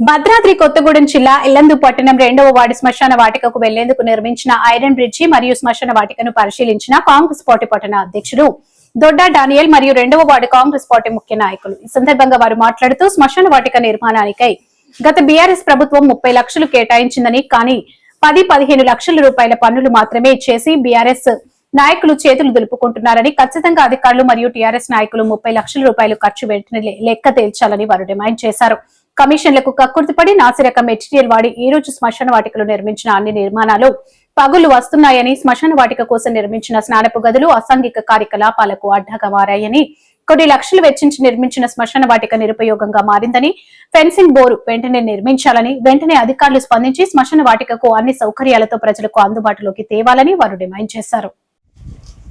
భద్రాద్రి కొత్తగూడెం జిల్లా ఇల్లందు పట్టణం రెండవ వార్డు శ్మశాన వాటికకు వెళ్ళేందుకు నిర్మించిన ఐరన్ బ్రిడ్జి మరియు శ్మశాన వాటికను పరిశీలించిన కాంగ్రెస్ పార్టీ పట్టణ అధ్యక్షుడు దొడ్డా డానియల్ మరియు రెండవ వార్డు కాంగ్రెస్ పార్టీ ముఖ్య నాయకులు. ఈ సందర్భంగా వారు మాట్లాడుతూ శ్మశాన వాటిక నిర్మాణానికై గత బీఆర్ఎస్ ప్రభుత్వం ముప్పై లక్షలు కేటాయించిందని కానీ పది పదిహేను లక్షల రూపాయల పన్నులు మాత్రమే చేసి బీఆర్ఎస్ నాయకులు చేతులు దులుపుకుంటున్నారని ఖచ్చితంగా అధికారులు మరియు టీఆర్ఎస్ నాయకులు ముప్పై లక్షల రూపాయలు ఖర్చు వెంటనే లెక్క తేల్చాలని వారు డిమాండ్ చేశారు. కమిషన్లకు కక్కుర్తిపడి నాసిరకం మెటీరియల్ వాడి ఈ రోజు శ్మశాన వాటికలు నిర్మించిన అన్ని నిర్మాణాలు పగులు వస్తున్నాయని శ్మశాన వాటిక కోసం నిర్మించిన స్నానపు గదులు అసాంఘిక కార్యకలాపాలకు అడ్డగా మారాయని కొన్ని లక్షలు వెచ్చించి నిర్మించిన శ్మశాన వాటిక నిరుపయోగంగా మారిందని ఫెన్సింగ్ బోరు వెంటనే నిర్మించాలని వెంటనే అధికారులు స్పందించి శ్మశాన వాటికకు అన్ని సౌకర్యాలతో ప్రజలకు అందుబాటులోకి తేవాలని వారు డిమాండ్ చేశారు.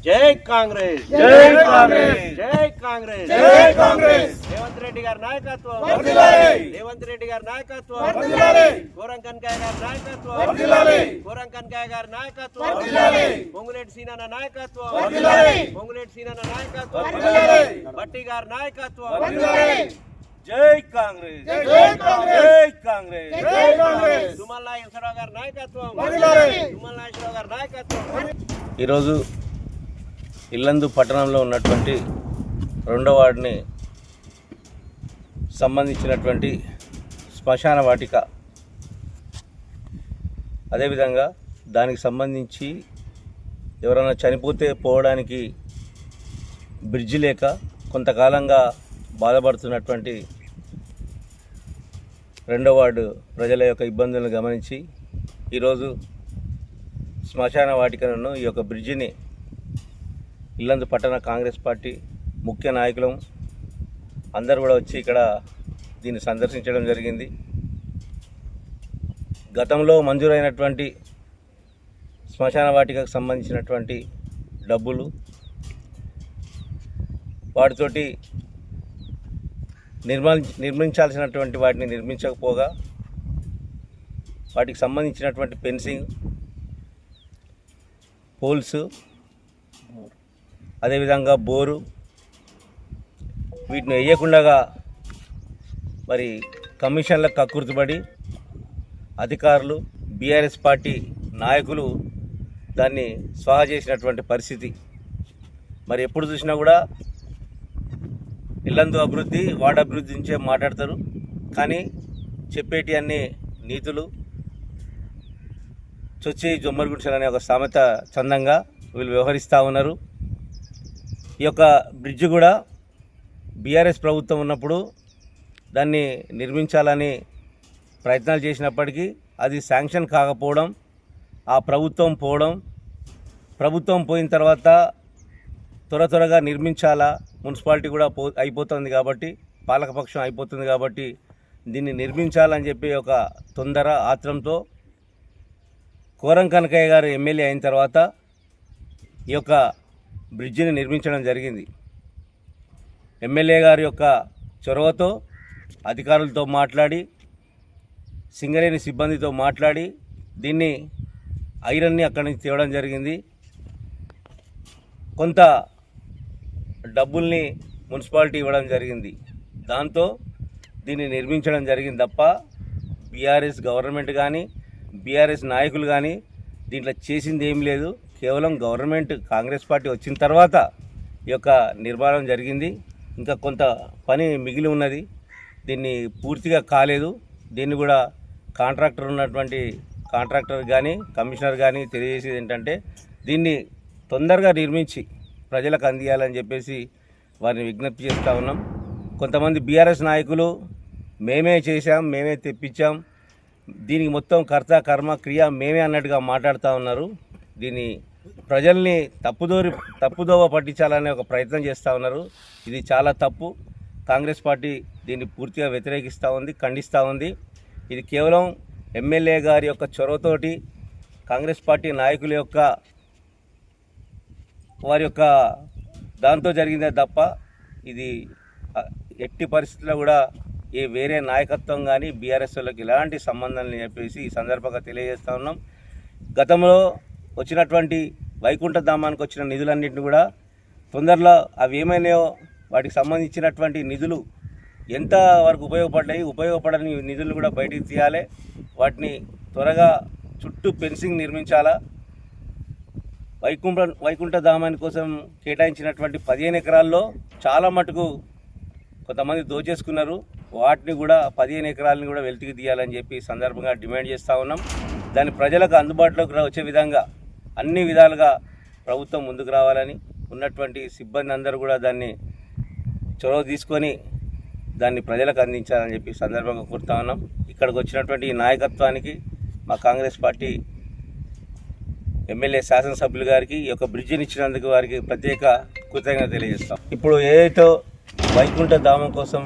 జై కాంగ్రెస్! జై కాంగ్రెస్! జై కాంగ్రెస్! జై కాంగ్రెస్! గారి నాయకత్వం. రేవంత్ రెడ్డి గారి నాయకత్వం. కోరం కనకాయ గారి నాయకత్వం. కోరం కనకాయ గారి నాయకత్వం. పొంగులేటి సీనన్న నాయకత్వం. పొంగులేటి సీనన్న నాయకత్వం. బట్టి గారి నాయకత్వం. జై కాంగ్రెస్ జై కాంగ్రెస్. జై కాంగ్రెస్ జై కాంగ్రెస్. తుమ్మల నాగేశ్వరరావు గారి నాయకత్వం. తుమ్మల నాగేశ్వరరావు గారి నాయకత్వం ఈరోజు ఇల్లందు పట్టణంలో ఉన్నటువంటి రెండో వార్డుని సంబంధించినటువంటి శ్మశాన వాటిక. అదేవిధంగా దానికి సంబంధించి ఎవరైనా చనిపోతే పోవడానికి బ్రిడ్జి లేక కొంతకాలంగా బాధపడుతున్నటువంటి రెండో వార్డు ప్రజల యొక్క ఇబ్బందులను గమనించి ఈరోజు శ్మశాన వాటికను ఈ యొక్క బ్రిడ్జిని ఇల్లందు పట్టణ కాంగ్రెస్ పార్టీ ముఖ్య నాయకులం అందరు కూడా వచ్చి ఇక్కడ దీన్ని సందర్శించడం జరిగింది. గతంలో మంజూరైనటువంటి శ్మశాన వాటికకు సంబంధించినటువంటి డబ్బులు వాటితోటి నిర్మా నిర్మించాల్సినటువంటి వాటిని నిర్మించకపోగా వాటికి సంబంధించినటువంటి పెన్సింగ్ పోల్స్ అదేవిధంగా బోరు వీటిని వేయకుండా మరి కమిషన్లకు కక్కుర్తిపడి అధికారులు బీఆర్ఎస్ పార్టీ నాయకులు దాన్ని స్వాహ చేసినటువంటి పరిస్థితి. మరి ఎప్పుడు చూసినా కూడా ఇల్లందు అభివృద్ధి వార్డు అభివృద్ధి నుంచే మాట్లాడతారు. కానీ చెప్పేటి అన్ని నీతులు చొచ్చి జొమ్మరుగుడిసెలు అనే ఒక సామెత చందంగా వీళ్ళు వ్యవహరిస్తూ ఉన్నారు. ఈ యొక్క బ్రిడ్జ్ కూడా బీఆర్ఎస్ ప్రభుత్వం ఉన్నప్పుడు దాన్ని నిర్మించాలని ప్రయత్నాలు చేసినప్పటికీ అది శాంక్షన్ కాకపోవడం ఆ ప్రభుత్వం పోవడం ప్రభుత్వం పోయిన తర్వాత త్వర త్వరగా నిర్మించాలా మున్సిపాలిటీ కూడా పో అయిపోతుంది కాబట్టి పాలకపక్షం అయిపోతుంది కాబట్టి దీన్ని నిర్మించాలని చెప్పి ఒక తొందర ఆత్రంతో కోరం కనకయ్య గారు ఎమ్మెల్యే అయిన తర్వాత ఈ యొక్క బ్రిడ్జిని నిర్మించడం జరిగింది. ఎమ్మెల్యే గారి యొక్క చొరవతో అధికారులతో మాట్లాడి సింగరేణి సిబ్బందితో మాట్లాడి దీన్ని ఐరన్ని అక్కడి నుంచి తేవడం జరిగింది. కొంత డబ్బుల్ని మున్సిపాలిటీ ఇవ్వడం జరిగింది. దాంతో దీన్ని నిర్మించడం జరిగింది తప్ప బీఆర్ఎస్ గవర్నమెంట్ కానీ బీఆర్ఎస్ నాయకులు కానీ దీంట్లో చేసింది ఏం లేదు. కేవలం గవర్నమెంట్ కాంగ్రెస్ పార్టీ వచ్చిన తర్వాత ఈ యొక్క నిర్మాణం జరిగింది. ఇంకా కొంత పని మిగిలి ఉన్నది. దీన్ని పూర్తిగా కాలేదు. దీన్ని కూడా కాంట్రాక్టర్ ఉన్నటువంటి కాంట్రాక్టర్ కానీ కమిషనర్ కానీ తెలియజేసేది ఏంటంటే దీన్ని తొందరగా నిర్మించి ప్రజలకు అందియాలని చెప్పేసి వారిని విజ్ఞప్తి చేస్తూ ఉన్నాం. కొంతమంది బీఆర్ఎస్ నాయకులు మేమే చేశాం మేమే తెప్పించాం. దీనికి మొత్తం కర్త కర్మ క్రియ మేమే అన్నట్టుగా మాట్లాడుతూ ఉన్నారు. దీన్ని ప్రజల్ని తప్పుదోరి తప్పుదోవ పట్టించాలనే ఒక ప్రయత్నం చేస్తూ ఉన్నారు. ఇది చాలా తప్పు. కాంగ్రెస్ పార్టీ దీన్ని పూర్తిగా వ్యతిరేకిస్తూ ఉంది ఖండిస్తూ ఉంది. ఇది కేవలం ఎమ్మెల్యే గారి యొక్క చొరవతోటి కాంగ్రెస్ పార్టీ నాయకుల యొక్క వారి యొక్క దాంతో జరిగిందే తప్ప ఇది ఎట్టి పరిస్థితుల్లో కూడా ఏ వేరే నాయకత్వం కానీ బీఆర్ఎస్ వాళ్ళకి ఎలాంటి సంబంధం లేని చెప్పేసి ఈ సందర్భంగా తెలియజేస్తూ ఉన్నాం. గతంలో వచ్చినటువంటి వైకుంఠ ధామానికి వచ్చిన నిధులన్నింటినీ కూడా తొందరలో అవి ఏమైనాయో వాటికి సంబంధించినటువంటి నిధులు ఎంత వరకు ఉపయోగపడ్డాయి ఉపయోగపడని నిధులు కూడా బయటికి తీయాలి. వాటిని త్వరగా చుట్టూ ఫెన్సింగ్ నిర్మించాలా. వైకుంఠ వైకుంఠ ధామాని కోసం కేటాయించినటువంటి పదిహేను ఎకరాల్లో చాలా మటుకు కొంతమంది దోచేసుకున్నారు. వాటిని కూడా పదిహేను ఎకరాలని కూడా వెలితికి తీయాలని చెప్పి సందర్భంగా డిమాండ్ చేస్తూ ఉన్నాం. దాన్ని ప్రజలకు అందుబాటులోకి వచ్చే విధంగా అన్ని విధాలుగా ప్రభుత్వం ముందుకు రావాలని ఉన్నటువంటి సిబ్బంది అందరూ కూడా దాన్ని చొరవ తీసుకొని దాన్ని ప్రజలకు అందించాలని చెప్పి సందర్భంగా కోరుతా ఉన్నాం. ఇక్కడికి వచ్చినటువంటి ఈ నాయకత్వానికి మా కాంగ్రెస్ పార్టీ ఎమ్మెల్యే శాసనసభ్యులు గారికి ఈ యొక్క బ్రిడ్జిని ఇచ్చినందుకు వారికి ప్రత్యేక కృతజ్ఞత తెలియజేస్తాం. ఇప్పుడు ఏదైతే వైకుంఠ ధామం కోసం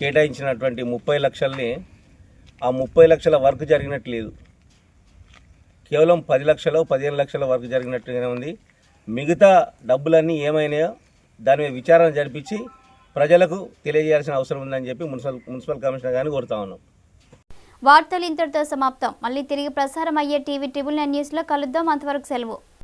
కేటాయించినటువంటి ముప్పై లక్షల్ని ఆ ముప్పై లక్షల వర్క్ జరిగినట్లేదు కేవలం పది లక్షలు పదిహేను లక్షల వరకు జరిగినట్టుగానే ఉంది. మిగతా డబ్బులన్నీ ఏమైనాయో దాని మీద విచారణ జరిపించి ప్రజలకు తెలియజేయాల్సిన అవసరం ఉందని చెప్పి మున్సిపల్ మున్సిపల్ కమిషనర్ గారిని కోరుతా ఉన్నాం. వార్తలు ఇంతటితో సమాప్తం. మళ్ళీ తిరిగి ప్రసారం అయ్యే టీవీ ట్రిబుల్ నైన్ న్యూస్లో కలుద్దాం. అంతవరకు సెలవు.